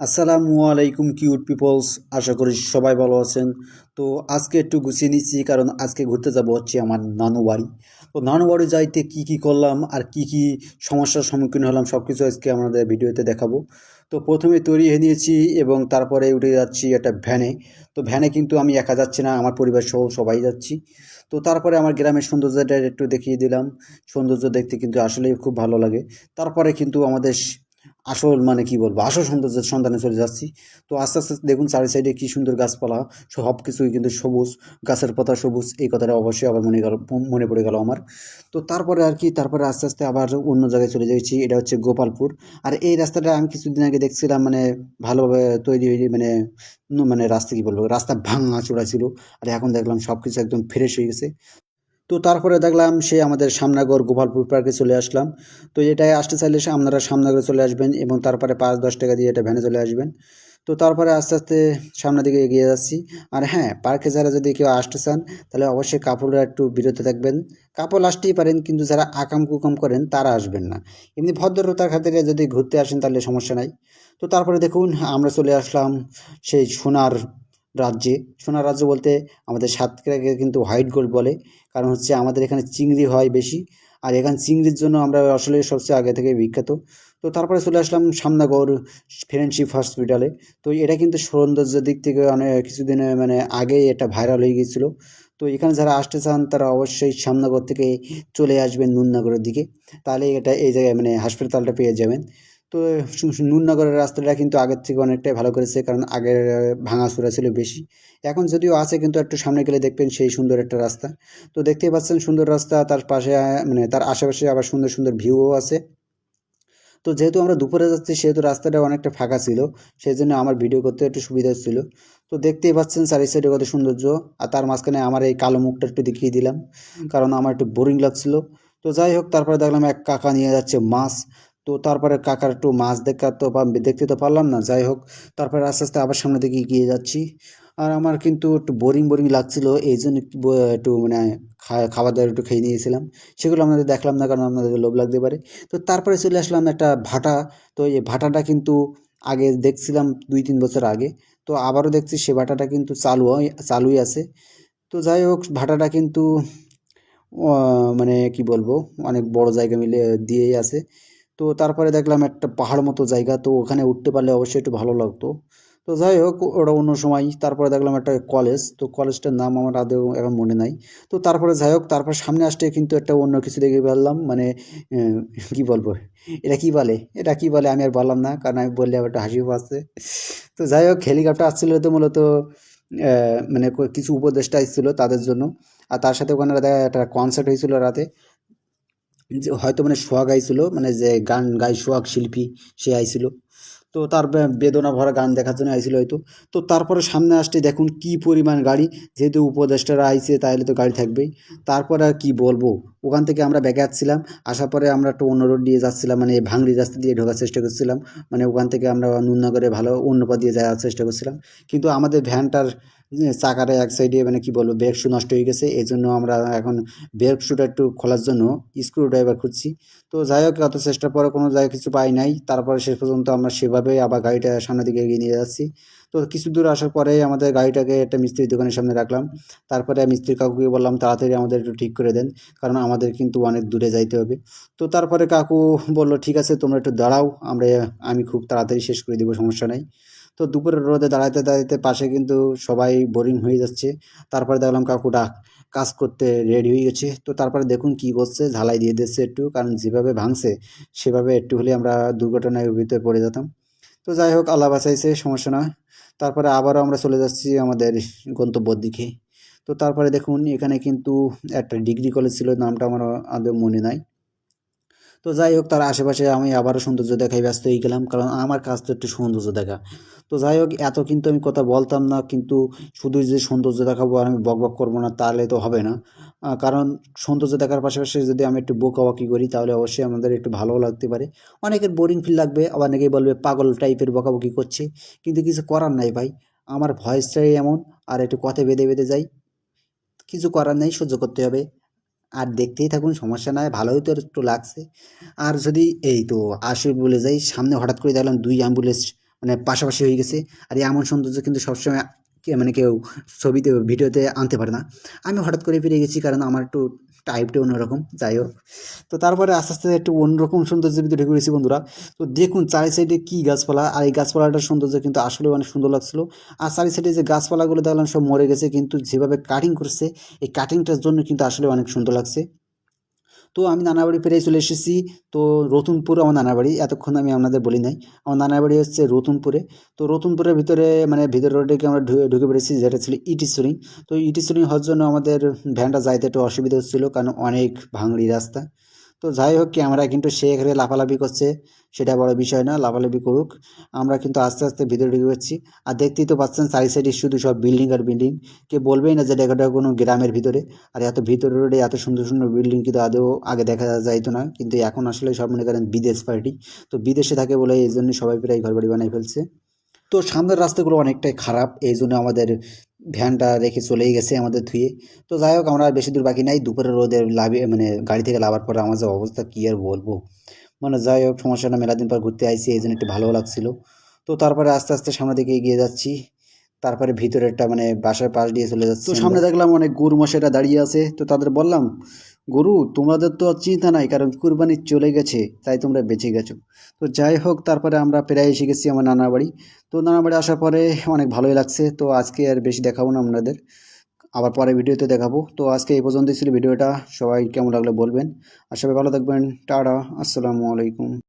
আসসালামু আলাইকুম, cute people's. আশা করি সবাই ভালো আছেন। তো আজকে একটু গুছিয়ে নিচ্ছি, কারণ আজকে ঘুরতে যাব হচ্ছে আমার নানু বাড়ি তো নানু বাড়ি যাইতে কী কী করলাম আর কি কি সমস্যার সম্মুখীন হলাম সব কিছু আজকে আমাদের ভিডিওতে দেখাবো। তো প্রথমে তৈরি হয়ে নিয়েছি এবং তারপরে উঠে যাচ্ছি একটা ভ্যানে। তো ভ্যানে কিন্তু আমি একা যাচ্ছি না, আমার পরিবার সহ সবাই যাচ্ছি। তো তারপরে আমার গ্রামের সৌন্দর্যটা একটু দেখিয়ে দিলাম। সৌন্দর্য দেখতে কিন্তু আসলেই খুব ভালো লাগে। তারপরে কিন্তু আমাদের আসল মানে কি বলব? আসল সৌন্দর্যের সন্ধানে চলে যাচ্ছি। তো আস্তে আস্তে দেখুন চারি সাইডে কি সুন্দর গাছপালা সব কিছুই কিন্তু সবুজ, গাছের পাতা সবুজ, এই কথাটা অবশ্যই আবার মনে গেল মনে পড়ে গেল আমার। তো তারপরে আর কি, তারপরে আস্তে আস্তে আবার অন্য জায়গায় চলে যাচ্ছি, এটা হচ্ছে গোপালপুর। আর এই রাস্তাটা আমি কিছুদিন আগে দেখছিলাম মানে ভালোভাবে তৈরি হয়ে মানে মানে রাস্তা কি বলব? রাস্তা ভাঙা চূড়া ছিল আর এখন দেখলাম সব কিছু একদম ফ্রেশ হয়ে গেছে। তো তারপরে দেখলাম সে আমাদের সামনাগর গোপালপুর পার্কে চলে আসলাম। তো এটাই আসতে চাইলে সে আপনারা সামনাগরে চলে আসবেন এবং তারপরে পাঁচ দশ টাকা দিয়ে এটা ভ্যানে চলে আসবেন। তো তারপরে আস্তে আস্তে সামনের দিকে এগিয়ে যাচ্ছি। আর হ্যাঁ পার্কে যারা যদি কেউ আসতে চান, তাহলে অবশ্যই কাপড়রা একটু বিরত থাকবেন। কাপড় আসতেই পারেন, কিন্তু যারা আকাম কুকাম করেন, তারা আসবেন না। এমনি ভদ্রতার খাতিরে যদি ঘুরতে আসেন, তাহলে সমস্যা নাই। তো তারপরে দেখুন, আমরা চলে আসলাম সেই সোনার রাজ্যে। সোনার রাজ্য বলতে আমাদের সাতক্ষীরাকে কিন্তু হোয়াইট গোল্ড বলে। কারণ হচ্ছে আমাদের এখানে চিংড়ি হয় বেশি। আর এখানে চিংড়ির জন্য আমরা আসলে সবচেয়ে আগে থেকে বিখ্যাত। তো তারপরে চলে আসলাম সামনাগর ফ্রেন্ডশিপ হসপিটালে তো এটা কিন্তু সৌন্দর্যের দিক থেকে অনেক কিছুদিন মানে আগেই এটা ভাইরাল হয়ে গিয়েছিল। তো এখানে যারা আসতে চান, তারা অবশ্যই সামনাগর থেকে চলে আসবেন নুননগরের দিকে। তাহলে এটা এই জায়গায় মানে হাসপাতালটা পেয়ে যাবেন। তো নুননগরের রাস্তাটা কিন্তু আগের থেকে অনেকটাই ভালো করেছে, কারণ আগের ভাঙাচোরা ছিল বেশি। এখন যদিও আছে, কিন্তু একটু সামনে গেলে দেখবেন সেই সুন্দর একটা রাস্তা। তো দেখতেই পাচ্ছেন সুন্দর রাস্তা, তার পাশে মানে তার আশেপাশে আবার সুন্দর সুন্দর ভিউও আছে। তো যেহেতু আমরা দুপুরে যাচ্ছি, সেহেতু রাস্তাটা অনেকটা ফাঁকা ছিল সেই জন্য আমার ভিডিও করতে একটু সুবিধা ছিল তো দেখতেই পাচ্ছেন চারি সাইডে কত সৌন্দর্য, আর তার মাঝখানে আমার এই কালো মুখটা একটু দেখিয়ে দিলাম, কারণ আমার একটু বোরিং লাগছিল। তো যাই হোক, তারপরে দেখলাম এক কাকা নিয়ে যাচ্ছে মাছ। তো তারপরে কাকার একটু মাছ দেখা তো বা দেখতে তো পারলাম না, যাই হোক, তারপরে আস্তে আস্তে আবার সামনের দিকে এগিয়ে যাচ্ছি। আর আমার কিন্তু একটু বোরিং বোরিং লাগছিল, এই জন্য একটু মানে খাবার দাবার একটু খেয়ে নিয়েছিলাম। সেগুলো আপনাদের দেখলাম না, কারণ আপনাদের লোভ লাগতে পারে। তো তারপরে চলে আসলাম একটা ভাটা, তো এই ভাটাটা কিন্তু আগে দেখছিলাম দুই, তিন বছর আগে, তো আবারও দেখছি সে ভাটাটা কিন্তু চালু চালুই আছে। তো যাই হোক, ভাটাটা কিন্তু মানে কি বলব, অনেক বড় জায়গা মিলে, দিয়েই আছে। তো তারপরে দেখলাম একটা পাহাড় মতো জায়গা, তো ওখানে উঠতে পারলে অবশ্যই একটু ভালো লাগতো। তো যাই হোক, ওটা অন্য সময়। তারপরে দেখলাম একটা কলেজ তো কলেজটার নাম আমার আদৌ এখন মনে নাই। তো তারপরে যাই হোক, তারপর সামনে আসতে কিন্তু একটা অন্য কিছু দেখে ফেললাম। মানে কি বলব? এটা কি বলে? এটা কি বলে? আমি আর বললাম না, কারণ আমি বললে আবার একটা হাসিও পাচ্ছে। তো যাই হোক, হেলিকপ্টার আসছিল তো মূলত মানে কিছু উপদেষ্টা এসেছিল তাদের জন্য। আর তার সাথে ওখানে একটা কনসার্ট হয়েছিল রাতে। হয়তো মানে সোহাগ আইছিল মানে যে গান গাই সোহাগ শিল্পী, সে আইছিল। তো তার বেদনা ভরা গান দেখার জন্য আইছিল হয়তো। তো তারপরে সামনে আসতে দেখুন কি পরিমাণ গাড়ি, যেহেতু উপদেষ্টারা আইছে তাহলে তো গাড়ি থাকবেই। তারপরে আর কি বলব, ওখান থেকে আমরা ব্যাগে আসছিলাম আসার পরে আমরা একটু অন্য রোড দিয়ে যাচ্ছিলাম মানে ভাঙড়ি রাস্তা দিয়ে ঢোকার চেষ্টা করছিলাম। মানে ওখান থেকে আমরা নুননগরে ভালো অন্য পথ দিয়ে যাওয়ার চেষ্টা করছিলাম। কিন্তু আমাদের ভ্যানটার চাকারে এক সাইডে মানে কি বলব ব্রেক শু নষ্ট হয়ে গেছে। এই জন্য আমরা এখন ব্রেক শুটা একটু খোলার জন্য স্ক্রু ড্রাইভার খুঁজছি। তো যাই হোক অত চেষ্টার পরে কোনো জায়গায় কিছু পাই নাই। তারপরে শেষ পর্যন্ত আমরা সেভাবে আবার গাড়িটা সামনের দিকে এগিয়ে নিয়ে যাচ্ছি। তো কিছু দূর আসার পরে আমাদের গাড়িটাকে একটা মিস্ত্রির দোকানের সামনে রাখলাম। তারপরে মিস্ত্রির কাকুকে বললাম, তাড়াতাড়ি আমাদের একটু ঠিক করে দেন, কারণ আমাদের কিন্তু অনেক দূরে যাইতে হবে। তো তারপরে কাকু বলল, ঠিক আছে, তোমরা একটু দাঁড়াও, আমরা, আমি খুব তাড়াতাড়ি শেষ করে দেবো, সমস্যা নাই। তো দুপুরের রোদে দাঁড়াতে দাঁড়াইতে পাশে কিন্তু সবাই বোরিং হয়ে যাচ্ছে। তারপরে দেখলাম কাকু ডাক, কাজ করতে রেডি হয়ে গেছে। তো তারপরে দেখুন কি করছে ঝালাই দিয়ে দিচ্ছে একটু, কারণ যেভাবে ভাঙছে, সেভাবে একটু হলে আমরা দুর্ঘটনায় ভিতরে পড়ে যেতাম। তো যাই হোক, আল্লাহ বাঁচাইছে, সমস্যা নয়। তারপরে আবারও আমরা চলে যাচ্ছি আমাদের গন্তব্যর দিকে। তো তারপরে দেখুন, এখানে কিন্তু একটা ডিগ্রি কলেজ ছিল, নামটা আমার আদৌ মনে নাই। তো যাই হোক, তার আশেপাশে আমি আবারও সৌন্দর্য দেখাই ব্যস্ত হয়ে গেলাম, কারণ আমার কাজ তো একটু সৌন্দর্য দেখা। তো যাই হোক, এত কিন্তু আমি কথা বলতাম না, কিন্তু শুধু যে সৌন্দর্য দেখাবো আর আমি বক বক করব না, তাহলে তো হবে না। কারণ সৌন্দর্য দেখার পাশাপাশি যদি আমি একটু বকাবকি করি, তাহলে অবশ্যই আমাদের একটু ভালোও লাগতে পারে। অনেকের বোরিং ফিল লাগবে, আবার অনেকেই বলবে পাগল টাইপের বকাবকি করছে, কিন্তু কিছু করার নাই ভাই। আমার ভয়েসটাই এমন, আর একটু কথা বেঁধে বেঁধে যাই। কিছু করার নেই, সহ্য করতে হবে। আর দেখতেই থাকুন, সমস্যা নয় ভালোই তো একটু লাগছে। আর যদি এই তো আসি বলে যাই, সামনে হঠাৎ করে দেখলাম দুই অ্যাম্বুলেন্স মানে পাশাপাশি হয়ে গেছে। আর এমন সৌন্দর্য কিন্তু সবসময় মানে কেউ ছবিতে, ভিডিওতে আনতে পারে না। আমি হঠাৎ করে ফিরে গেছি কারণ আমার একটু টাইপটা অন্যরকম, যাই হোক। তো তারপরে আস্তে আস্তে একটু অন্যরকম সৌন্দর্যের ভিতরে ঢুকে গেছি বন্ধুরা। তো দেখুন, চারি সাইডে কী গাছপালা, আর এই গাছপালাটার সৌন্দর্য কিন্তু আসলে অনেক সুন্দর লাগছিল। আর চারি সাইডে যে গাছপালাগুলো দেখলাম সব মরে গেছে, কিন্তু যেভাবে কাটিং করছে, এই কাটিংটার জন্য কিন্তু আসলে অনেক সুন্দর লাগছে। তো আমি নানাবাড়ি পেরিয়ে চলে এসেছি। তো রতুনপুর আমার নানাবাড়ি এতক্ষণ আমি আপনাদের বলি নাই। আমার নানাবাড়ি হচ্ছে রতুনপুরে। তো রতুনপুরের ভিতরে মানে ভিতরে রোডে আমরা ঢুকে পড়েছি, যেটা ছিল ইটি ইটিসুরিং তো ইটি ইটিসুরিং হওয়ার জন্য আমাদের ভ্যানটা যাইতে একটু অসুবিধা হচ্ছিল, কারণ অনেক ভাঙড়ি রাস্তা। তো যাই হোক ক্যামেরা কিন্তু সে এখানে লাফালাফি করছে, সেটা বড় বিষয় না, লাফালাফি করুক। আমরা কিন্তু আস্তে আস্তে ভিতরে ঢুকে যাচ্ছি। আর দেখতেই তো পাচ্ছেন চারি সাইডে শুধু সব বিল্ডিং আর বিল্ডিং। কে বলবেই না যে এটা কোনো গ্রামের ভিতরে। আর এত ভিতরে রোডে এত সুন্দর সুন্দর বিল্ডিং কিন্তু আদৌ আগে দেখা যাইতো না। কিন্তু এখন আসলে সব মনে করেন বিদেশ পার্টি। তো বিদেশে থাকে বলে এই জন্য সবাই প্রায় ঘর বাড়ি বানাই ফেলছে। তো সামনের রাস্তাগুলো অনেকটাই খারাপ। এই জন্য আমাদের ভ্যানটা রেখে চলেই গেছে আমাদের ধুয়ে। তো যাই হোক আমরা আর বেশি দূর বাকি নাই। দুপুরে রোদে লাভে মানে গাড়ি থেকে লাভার পরে আমাদের অবস্থা কী আর বলব? মানে যাই হোক সমস্যাটা মেলা দিন পর ঘুরতে আইছি এই জন্য একটু ভালো লাগছিল। তো তারপরে আস্তে আস্তে সামনের দিকে এগিয়ে যাচ্ছি। তারপরে ভিতরেরটা মানে বাসার পাশ দিয়ে চলে যাচ্ছে তো সামনে দেখলাম অনেক গুরু মশাইরা দাঁড়িয়ে আছে। তো তাদের বললাম গরু, তোমাদের তো আর চিন্তা নাই, কারণ কুরবানি চলে গেছে, তাই তোমরা বেঁচে গেছো। তো যাই হোক, তারপরে আমরা প্রায় এসে গেছি আমার নানা বাড়ি। তো নানা বাড়ি আসার পরে অনেক ভালোই লাগছে, তো আজকে আর বেশি দেখাবো না আপনাদের। আবার পরে ভিডিওতে দেখাবো। তো আজকে এই পর্যন্তই ছিল ভিডিওটা। সবাই কেমন লাগল বলবেন। আর সবাই ভালো থাকবেন। টাটা, আসসালামু আলাইকুম।